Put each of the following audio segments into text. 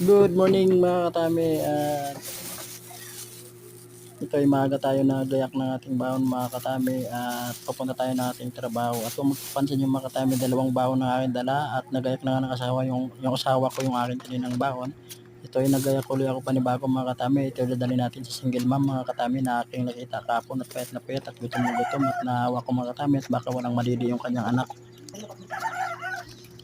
Good morning mga katami. At ito ay maaga tayo na gayak ng ating baon mga katami. At papunta tayo ng ating trabaho. At kung magpapansin yung mga katami dalawang baon na aking dala. At nagayak na nga ng asawa yung, yung asawa ko yung aking kaninang baon. Ito ay nagayak ulit ako panibago mga katami. Ito ay dadali natin sa single mom mga katami na aking nakita. Kapon at payat na payat at gutom na gutom at naawa ko mga katami. At baka walang malidi yung kanyang anak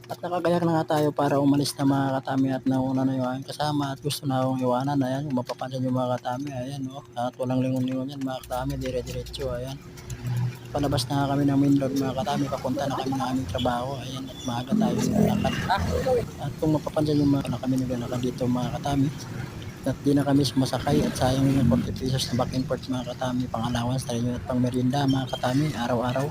at nakagayak na nga tayo para umalis na mga katami at nauna na yung aking kasama at gusto na akong iwanan. Ayan, yung mapapansin yung mga katami. Ayan, oh. At walang lingon-lingon yan mga katami. Dire-diretso. Ayan. Palabas na kami ng main road mga katami. Papunta na kami ng aming trabaho. Ayan, at maaga tayo naglalakad. At kung mapapansin yung mga na kami naglalakad dito mga katami. At di na kami sumasakay at sayang yung 40 pesos na back and mga katami. Pang allowance tayo at pang merienda mga katami. Araw-araw.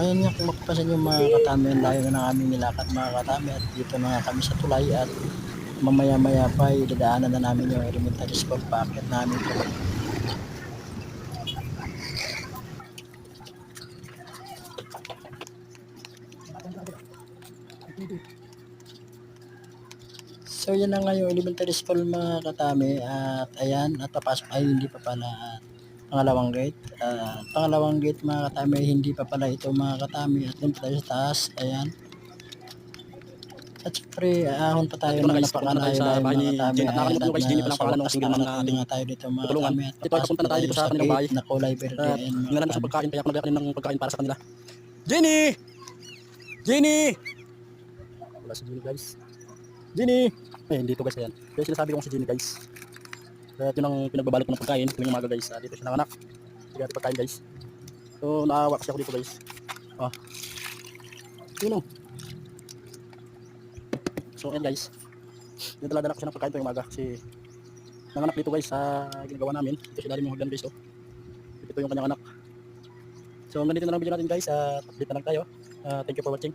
Ayun nga kung mapapansin yung mga katami, ang layo na ng aming nilakad mga katami at dito na kami sa tulay at mamaya maya pa ay dadaanan na namin yung elementary school packet namin tuloy. So yan na nga yung elementary school mga katami at ayan at papasok ay hindi pa pala at pangalawang gate. At pangalawang gate mga katami hindi pa pala ito mga katami at doon pa tayo sa taas. Ayan. At syempre ahon pa tayo na ng napakalayo bahay ni mga katami. At single mom na nakarating ating nga tayo dito mga katami. At papunta na tayo dito sa kanilang bahay. na kulay verde. Tingnan natin sa pagkain, kaya nagayakin ng pagkain para sa kanila. Jenny! Jenny! Wala si Jenny guys. Jenny! Eh, hindi to guys, ayan. Kaya sinasabi ko si Jenny guys. Kaya yun ang pinagbabalot ko ng pagkain tuwing umaga guys. Ah, dito siya nanganak. Sige natin pagkain guys. So, naawa kasi ako dito guys. Ah. Yun o. So, ayan guys. Dinadala-dala ko siya ng pagkain tuwing umaga kasi nanganak dito guys sa ginagawa namin. Ito siya dalim yung hagdan guys oh. Ito yung kanyang anak. So hanggang dito na lang video natin guys at update na lang tayo. Uh, thank you for watching.